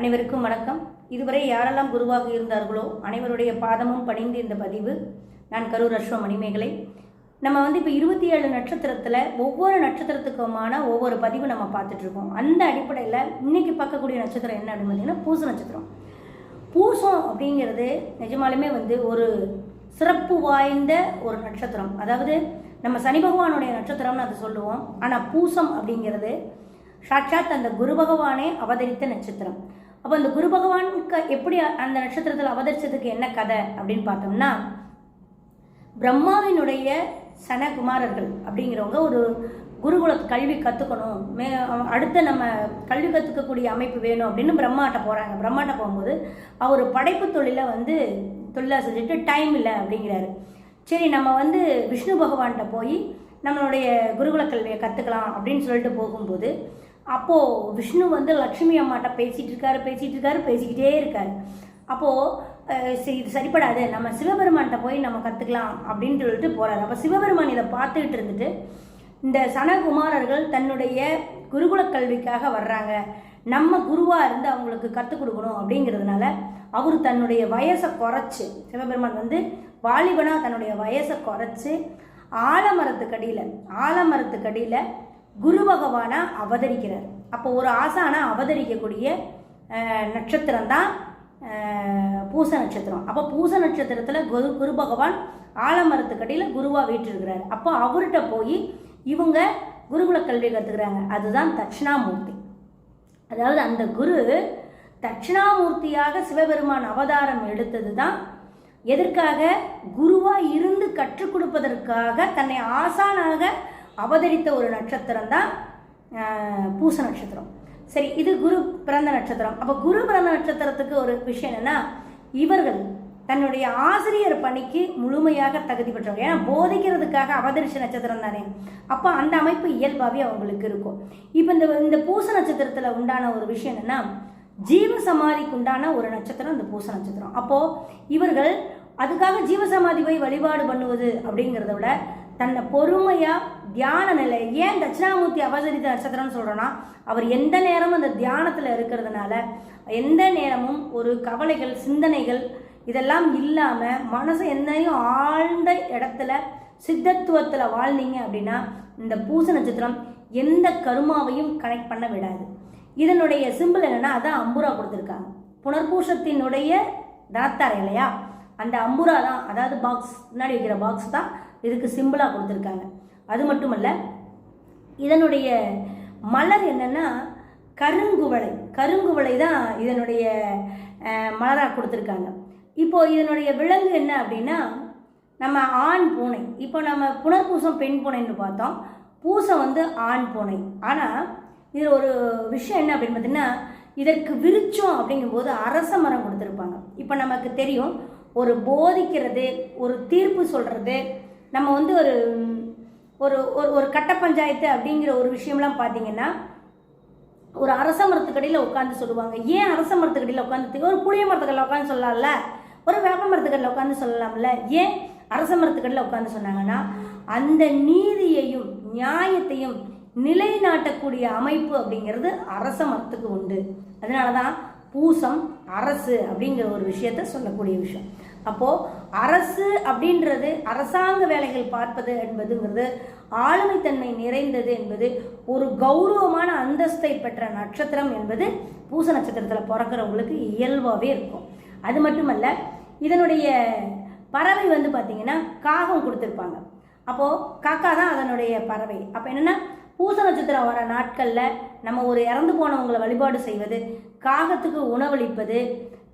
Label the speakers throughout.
Speaker 1: அனைவருக்கும் வணக்கம். இதுவரை யாரெல்லாம் குருவாக இருந்தார்களோ அனைவருடைய பாதமும் பணிந்து இந்த பதிவு. நான் கரூர் அஸ்வ மணிமேகலை நம்ம வந்து இப்போ இருபத்தி ஏழு நட்சத்திரத்தில் ஒவ்வொரு நட்சத்திரத்துக்குமான ஒவ்வொரு பதிவு நம்ம பார்த்துட்ருக்கோம். அந்த அடிப்படையில் இன்றைக்கி பார்க்கக்கூடிய நட்சத்திரம் என்ன அப்படின்னு பார்த்தீங்கன்னா பூச நட்சத்திரம். பூசம் அப்படிங்கிறது நிஜமாலுமே வந்து ஒரு சிறப்பு வாய்ந்த ஒரு நட்சத்திரம். அதாவது நம்ம சனி பகவானுடைய நட்சத்திரம்னு அதை சொல்லுவோம். ஆனால் பூசம் அப்படிங்கிறது சாட்சாத் அந்த குரு பகவானே அவதரித்த நட்சத்திரம். அப்போ அந்த குரு பகவானுக்கு எப்படி அந்த நட்சத்திரத்தில் அவதரிச்சதுக்கு என்ன கதை அப்படின்னு பார்த்தோம்னா பிரம்மாவினுடைய சனகுமாரர்கள் அப்படிங்கிறவங்க ஒரு குருகுல கல்வி கற்றுக்கணும் மே அடுத்த நம்ம கல்வி கற்றுக்கக்கூடிய அமைப்பு வேணும் அப்படின்னு பிரம்மாட்ட போகிறாங்க பிரம்மாட்ட போகும்போது அவர் படைப்பு தொழிலை வந்து தொழிலாக செஞ்சுட்டு டைம் இல்லை அப்படிங்கிறாரு. சரி நம்ம வந்து விஷ்ணு பகவான்கிட்ட போய் நம்மளுடைய குருகுல கல்வியை கற்றுக்கலாம் அப்படின்னு சொல்லிட்டு போகும்போது அப்போது விஷ்ணு வந்து லக்ஷ்மி அம்மாட்ட பேசிகிட்டு இருக்காரு பேசிகிட்டு இருக்காரு பேசிக்கிட்டே இருக்காரு. அப்போது சரி இது சரிப்படாது நம்ம சிவபெருமான்கிட்ட போய் நம்ம கற்றுக்கலாம் அப்படின்னு சொல்லிட்டு போகிறாரு அப்போ சிவபெருமான் இதை பார்த்துக்கிட்டு இருந்துட்டு இந்த சனகுமாரர்கள் தன்னுடைய குருகுல கல்விக்காக வர்றாங்க. நம்ம குருவாக இருந்து அவங்களுக்கு கற்றுக் கொடுக்கணும் அப்படிங்கிறதுனால அவர் தன்னுடைய வயசை குறைச்சி சிவபெருமான் வந்து வாலிபனாக தன்னுடைய வயசை குறைச்சி ஆலமரத்துக்கடியில் ஆலமரத்துக்கடியில் குரு பகவானா அவதரிக்கிறார். அப்போ ஒரு ஆசானா அவதரிக்கக்கூடிய நட்சத்திரம் தான் பூச நட்சத்திரம். அப்போ பூச நட்சத்திரத்தில் குரு குரு பகவான் ஆலமரத்துக்கடியில் குருவாக வீட்டிருக்கிறார் அப்போ அவர்கிட்ட போய் இவங்க குருகுல கல்வி கற்றுக்கிறாங்க அதுதான் தட்சிணாமூர்த்தி. அதாவது அந்த குரு தட்சிணாமூர்த்தியாக சிவபெருமான் அவதாரம் எடுத்தது தான் எதற்காக? குருவாக இருந்து கற்றுக் கொடுப்பதற்காக தன்னை ஆசானாக அவதரித்த ஒரு நட்சத்திரம் தான் பூச நட்சத்திரம். சரி இது குரு பிறந்த நட்சத்திரம். அப்போ குரு பிறந்த நட்சத்திரத்துக்கு ஒரு விஷயம் என்னன்னா இவர்கள் தன்னுடைய ஆசிரியர் பணிக்கு முழுமையாக தகுதி பெற்றவர்கள் ஏன்னா போதிக்கிறதுக்காக அவதரிச்ச நட்சத்திரம் தானே. அப்போ அந்த அமைப்பு இயல்பாகவே அவங்களுக்கு இருக்கும். இப்போ இந்த இந்த பூச நட்சத்திரத்தில் உண்டான ஒரு விஷயம் என்னென்னா ஜீவ சமாதிக்கு உண்டான ஒரு நட்சத்திரம் இந்த பூச நட்சத்திரம். அப்போது இவர்கள் அதுக்காக ஜீவ சமாதி போய் வழிபாடு பண்ணுவது அப்படிங்கிறத விட தன்னை பொறுமையாக தியான நிலை ஏன் தட்சிணாமூர்த்தி அவதரித்த நட்சத்திரம்னு சொல்கிறோன்னா அவர் எந்த நேரமும் அந்த தியானத்தில் இருக்கிறதுனால எந்த நேரமும் ஒரு கவலைகள் சிந்தனைகள் இதெல்லாம் இல்லாமல் மனசு என்னையும் ஆழ்ந்த இடத்துல சித்தத்துவத்தில் வாழ்ந்தீங்க அப்படின்னா இந்த பூச நட்சத்திரம் எந்த கருமாவையும் கனெக்ட் பண்ண விடாது. இதனுடைய சிம்பிள் என்னென்னா அதான் அம்புரா கொடுத்துருக்காங்க. புனர்பூஷத்தினுடைய தனத்தாரை இல்லையா? அந்த அம்புரா தான் அதாவது பாக்ஸ் முன்னாடி வைக்கிற பாக்ஸ் தான் இதுக்கு சிம்பிளாக கொடுத்துருக்காங்க. அது மட்டுமல்ல இதனுடைய மலர் என்னென்னா கருங்குவளை. கருங்குவளை தான் இதனுடைய மலராக கொடுத்துருக்காங்க. இப்போது இதனுடைய விலங்கு என்ன அப்படின்னா நம்ம ஆண் பூனை. இப்போ நம்ம புனர்பூசம் பெண் பூனைன்னு பார்த்தோம். பூசம் வந்து ஆண் பூனை. ஆனால் இதில் ஒரு விஷயம் என்ன அப்படின்னு பார்த்தீங்கன்னா இதற்கு விருச்சம் அப்படிங்கும்போது அரச மரம் கொடுத்துருப்பாங்க. இப்போ நமக்கு தெரியும் ஒரு போதிக்கிறது ஒரு தீர்ப்பு சொல்கிறது நம்ம வந்து ஒரு ஒரு ஒரு ஒரு கட்ட பஞ்சாயத்து அப்படிங்கிற ஒரு விஷயம்லாம் பார்த்தீங்கன்னா ஒரு அரச மரத்துக்கடியில் உட்காந்து சொல்லுவாங்க. ஏன் அரச மரத்துக்கடியில் உட்காந்து ஒரு புளிய மரத்துக்கடியில் உட்காந்து சொல்லலாம்ல? ஒரு வேப்ப மரத்துக்கடியில் உட்காந்து சொல்லலாம்ல? ஏன் அரச மரத்துக்கடியில் உட்காந்து சொன்னாங்கன்னா அந்த நீதியையும் நியாயத்தையும் நிலைநாட்டக்கூடிய அமைப்பு அப்படிங்கிறது அரச மரத்துக்கு உண்டு. அதனால தான் பூசம் அரசு அப்படிங்கிற ஒரு விஷயத்த சொல்லக்கூடிய விஷயம். அப்போது அரசு அப்படின்றது அரசாங்க வேலைகள் பார்ப்பது என்பதுங்கிறது ஆளுமைத்தன்மை நிறைந்தது என்பது ஒரு கௌரவமான அந்தஸ்தை பெற்ற நட்சத்திரம் என்பது பூச நட்சத்திரத்தில் பிறக்கிறவங்களுக்கு இயல்பாகவே இருக்கும். அது மட்டுமல்ல இதனுடைய பறவை வந்து பார்த்திங்கன்னா காகம் கொடுத்துருப்பாங்க. அப்போது காக்கா தான் அதனுடைய பறவை. அப்போ என்னென்னா பூச நட்சத்திரம் வர நாட்களில் நம்ம ஒரு இறந்து போனவங்களை வழிபாடு செய்வது காகத்துக்கு உணவளிப்பது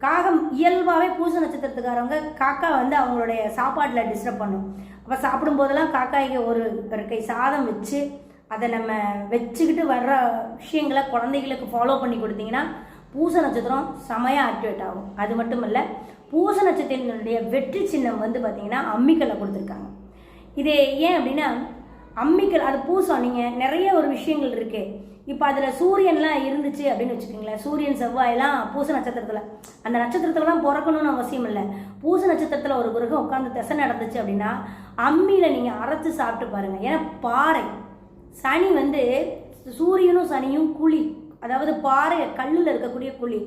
Speaker 1: காகம் இயல்பாகவே பூச நட்சத்திரத்துக்காரவங்க காக்கா வந்து அவங்களுடைய சாப்பாட்டில் டிஸ்டர்ப் பண்ணும். அப்போ சாப்பிடும்போதெல்லாம் காக்காய்க்கு ஒரு இருக்கை சாதம் வச்சு அதை நம்ம வச்சுக்கிட்டு வர்ற விஷயங்களை குழந்தைகளுக்கு ஃபாலோ பண்ணி கொடுத்தீங்கன்னா பூச நட்சத்திரம் செமையாக ஆக்டிவேட் ஆகும். அது மட்டும் இல்லை பூச நட்சத்திரத்தினுடைய வெற்றி சின்னம் வந்து பார்த்திங்கன்னா அம்மிக்கல்லை கொடுத்துருக்காங்க. இது ஏன் அப்படின்னா அம்மிக்கல் அது பூசம் நீங்கள் நிறைய ஒரு விஷயங்கள் இருக்குது இப்போ அதில் சூரியன்லாம் இருந்துச்சு அப்படின்னு வச்சுக்கோங்களேன். சூரியன் செவ்வாயெல்லாம் பூச நட்சத்திரத்தில். அந்த நட்சத்திரத்தில் தான் பிறக்கணும்னு அவசியம் இல்லை. பூச நட்சத்திரத்தில் ஒரு கிரகம் உட்காந்து திசை நடந்துச்சு அப்படின்னா அம்மியில் நீங்கள் அரைச்சி சாப்பிட்டு பாருங்கள் ஏன்னா பாறை. சனி வந்து சூரியனும் சனியும் குழி. அதாவது பாறை கல்லில் இருக்கக்கூடிய குழி.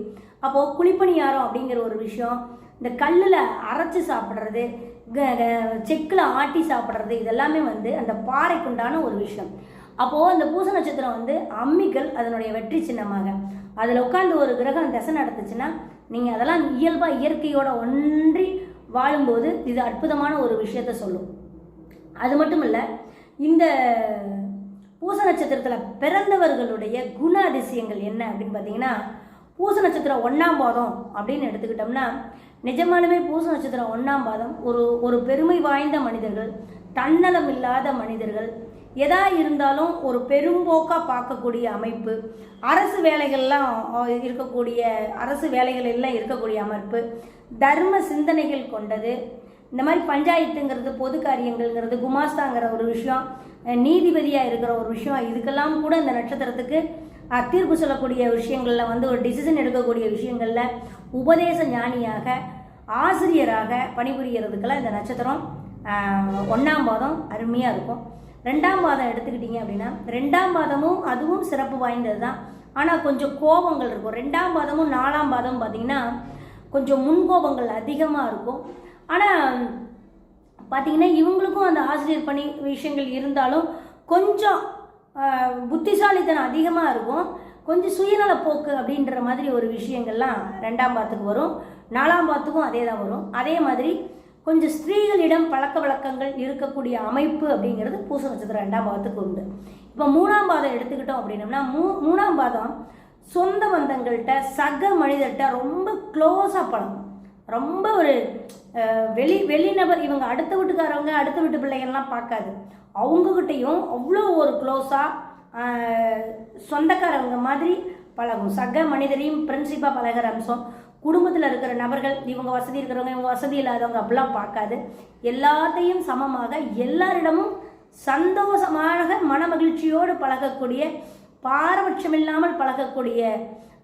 Speaker 1: அப்போது குழிப்பணியாரம் அப்படிங்கிற ஒரு விஷயம் இந்த கல்லில் அரைச்சி சாப்பிட்றது செக்கில் ஆட்டி சாப்பிட்றது இதெல்லாமே வந்து அந்த பாறைக்குண்டான ஒரு விஷயம். அப்போது அந்த பூச நட்சத்திரம் வந்து அம்மிக்கல் அதனுடைய வெற்றி சின்னமாக. அதில் உட்காந்து ஒரு கிரகம் திசை நடத்துச்சுன்னா நீங்கள் அதெல்லாம் இயல்பாக இயற்கையோட ஒன்றி வாழும்போது இது அற்புதமான ஒரு விஷயத்த சொல்லும். அது மட்டும் இல்லை இந்த பூச நட்சத்திரத்தில் பிறந்தவர்களுடைய குண அதிசயங்கள் என்ன அப்படின்னு பார்த்தீங்கன்னா பூச நட்சத்திரம் ஒன்றாம் பாதம் அப்படின்னு எடுத்துக்கிட்டோம்னா நிஜமாலுமே பூச நட்சத்திரம் ஒன்றாம் பாதம் ஒரு ஒரு பெருமை வாய்ந்த மனிதர்கள் தன்னலம் இல்லாத மனிதர்கள் எதா இருந்தாலும் ஒரு பெரும்போக்காக பார்க்கக்கூடிய அமைப்பு. அரசு வேலைகள்லாம் இருக்கக்கூடிய அரசு வேலைகள் எல்லாம் இருக்கக்கூடிய அமைப்பு. தர்ம சிந்தனைகள் கொண்டது. இந்த மாதிரி பஞ்சாயத்துங்கிறது பொது காரியங்கள்ங்கிறது குமாஸ்தாங்கிற ஒரு விஷயம் நீதிபதியாக இருக்கிற ஒரு விஷயம் இதுக்கெல்லாம் கூட இந்த நட்சத்திரத்துக்கு தீர்ப்பு சொல்லக்கூடிய விஷயங்களில் வந்து ஒரு டிசிஷன் எடுக்கக்கூடிய விஷயங்களில் உபதேச ஞானியாக ஆசிரியராக பணிபுரியறதுக்கெல்லாம் இந்த நட்சத்திரம் ஒன்றாம் பாதம் அருமையாக இருக்கும். ரெண்டாம் மாதம் எடுத்துக்கிட்டிங்க அப்படின்னா ரெண்டாம் மாதமும் அதுவும் சிறப்பு வாய்ந்தது தான் ஆனால் கொஞ்சம் கோபங்கள் இருக்கும். ரெண்டாம் மாதமும் நாலாம் மாதம் பார்த்திங்கன்னா கொஞ்சம் முன்கோபங்கள் அதிகமாக இருக்கும். ஆனால் பார்த்தீங்கன்னா இவங்களுக்கும் அந்த ஆசிரியர் பணி விஷயங்கள் இருந்தாலும் கொஞ்சம் புத்திசாலித்தனம் அதிகமாக இருக்கும். கொஞ்சம் சுயநல போக்கு அப்படின்ற மாதிரி ஒரு விஷயங்கள்லாம் ரெண்டாம் பாத்துக்கு வரும். நாலாம் பாத்துக்கும் அதே தான் வரும். அதே மாதிரி கொஞ்சம் ஸ்திரீகளிடம் பழக்க வழக்கங்கள் இருக்கக்கூடிய அமைப்பு அப்படிங்கிறது பூச நட்சத்திரம் ரெண்டாம் பாதத்துக்கு உண்டு. இப்போ மூணாம் பாதம் எடுத்துக்கிட்டோம் அப்படின்னம்னா மூ மூணாம் பாதம் சொந்த பந்தங்கள்கிட்ட சக மனிதர்கிட்ட ரொம்ப க்ளோஸாக பழகும். ரொம்ப ஒரு வெளி வெளிநபர் இவங்க அடுத்த வீட்டுக்காரவங்க அடுத்த வீட்டு பிள்ளைகள்லாம் பார்க்காது. அவங்கக்கிட்டையும் அவ்வளோ ஒரு க்ளோஸாக சொந்தக்காரவங்க மாதிரி பழகும். சக மனிதரையும் ஃப்ரெண்ட்ஷிப்பாக பழகிற அம்சம். குடும்பத்தில் இருக்கிற நபர்கள் இவங்க வசதி இருக்கிறவங்க இவங்க வசதி இல்லாதவங்க அப்படிலாம் பார்க்காது. எல்லாத்தையும் சமமாக எல்லாரிடமும் சந்தோஷமாக மன மகிழ்ச்சியோடு பழகக்கூடிய பாரபட்சம் இல்லாமல் பழகக்கூடிய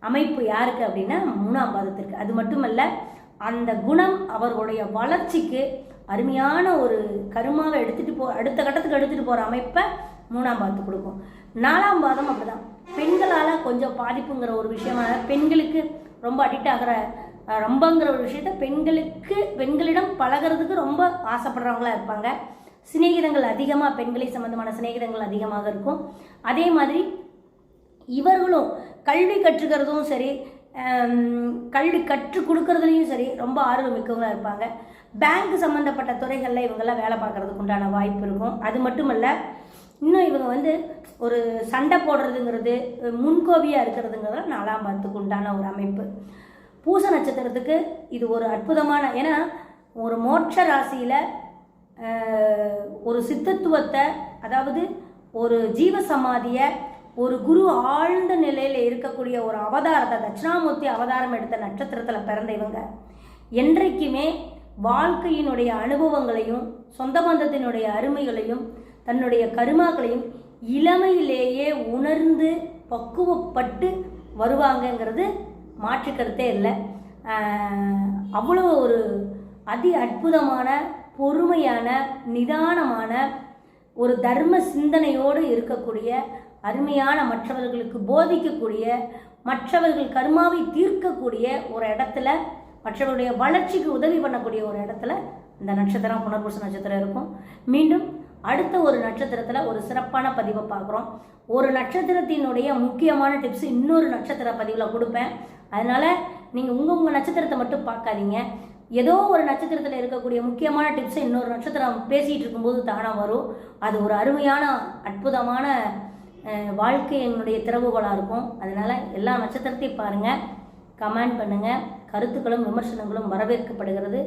Speaker 1: அமைப்பு யாருக்கு அப்படின்னா மூணாம் பாதத்திற்கு. அது மட்டுமல்ல அந்த குணம் அவர்களுடைய வளர்ச்சிக்கு அருமையான ஒரு கருமாவை எடுத்துகிட்டு போ அடுத்த கட்டத்துக்கு எடுத்துகிட்டு போகிற அமைப்பை மூணாம் பாதத்து கொடுக்கும். நாலாம் பாதம் அப்படிதான். பெண்களால் கொஞ்சம் பாதிப்புங்கிற ஒரு விஷயமாக பெண்களுக்கு ரொம்ப அடிக்ட் ஆகிற ரொம்பங்கிற ஒரு விஷயத்த பெண்களுக்கு பெண்களிடம் பழகிறதுக்கு ரொம்ப ஆசைப்படுறவங்களா இருப்பாங்க. சிநேகிதங்கள் அதிகமாக பெண்களை சம்மந்தமான சிநேகிதங்கள் அதிகமாக இருக்கும். அதே மாதிரி இவர்களும் கல்வி கற்றுக்கிறதும் சரி கல்வி கற்றுக் கொடுக்கறதுலையும் சரி ரொம்ப ஆர்வம் மிக்கவங்களாக இருப்பாங்க. பேங்க் சம்மந்தப்பட்ட துறைகளில் இவங்கெல்லாம் வேலை பார்க்குறதுக்கு உண்டான வாய்ப்பு இருக்கும். அது மட்டும் இல்லை இன்னும் இவங்க வந்து ஒரு சண்டை போடுறதுங்கிறது முன்கோபியாக இருக்கிறதுங்கிறது நாலாம் பாத்துக்கு உண்டான ஒரு அமைப்பு. பூச நட்சத்திரத்துக்கு இது ஒரு அற்புதமான ஏன்னா ஒரு மோட்ச ராசியில் ஒரு சித்தத்துவத்தை அதாவது ஒரு ஜீவ சமாதியை ஒரு குரு ஆழ்ந்த நிலையில் இருக்கக்கூடிய ஒரு அவதாரத்தை தட்சிணாமூர்த்தி அவதாரம் எடுத்த நட்சத்திரத்தில் பிறந்த இவங்க. என்றைக்குமே வாழ்க்கையினுடைய அனுபவங்களையும் சொந்த பந்தத்தினுடைய அருமைகளையும் தன்னுடைய கருமாக்களையும் இளமையிலேயே உணர்ந்து பக்குவப்பட்டு வருவாங்கங்கிறது மாற்றுக்கருத்தே இல்லை. அவ்வளோ ஒரு அதி அற்புதமான பொறுமையான நிதானமான ஒரு தர்ம சிந்தனையோடு இருக்கக்கூடிய அருமையான மற்றவர்களுக்கு போதிக்கக்கூடிய மற்றவர்கள் கருமாவை தீர்க்கக்கூடிய ஒரு இடத்துல மற்றவருடைய வளர்ச்சிக்கு உதவி பண்ணக்கூடிய ஒரு இடத்துல இந்த நட்சத்திரம் புனர்பூச நட்சத்திரம் இருக்கும். மீண்டும் அடுத்த ஒரு நட்சத்திரத்தில் ஒரு சிறப்பான பதிவை பார்க்குறோம். ஒரு நட்சத்திரத்தினுடைய முக்கியமான டிப்ஸ் இன்னொரு நட்சத்திர பதிவில் கொடுப்பேன். அதனால் நீங்கள் உங்கள் உங்கள் நட்சத்திரத்தை மட்டும் பார்க்காதீங்க. ஏதோ ஒரு நட்சத்திரத்தில் இருக்கக்கூடிய முக்கியமான டிப்ஸை இன்னொரு நட்சத்திரம் பேசிகிட்டு இருக்கும்போது தானாக வரும். அது ஒரு அருமையான அற்புதமான வாழ்க்கை என்னுடைய திறவுகோலாக இருக்கும். அதனால் எல்லா நட்சத்திரத்தையும் பாருங்கள் கமெண்ட் பண்ணுங்கள் கருத்துக்களும் விமர்சனங்களும் வரவேற்கப்படுகிறது.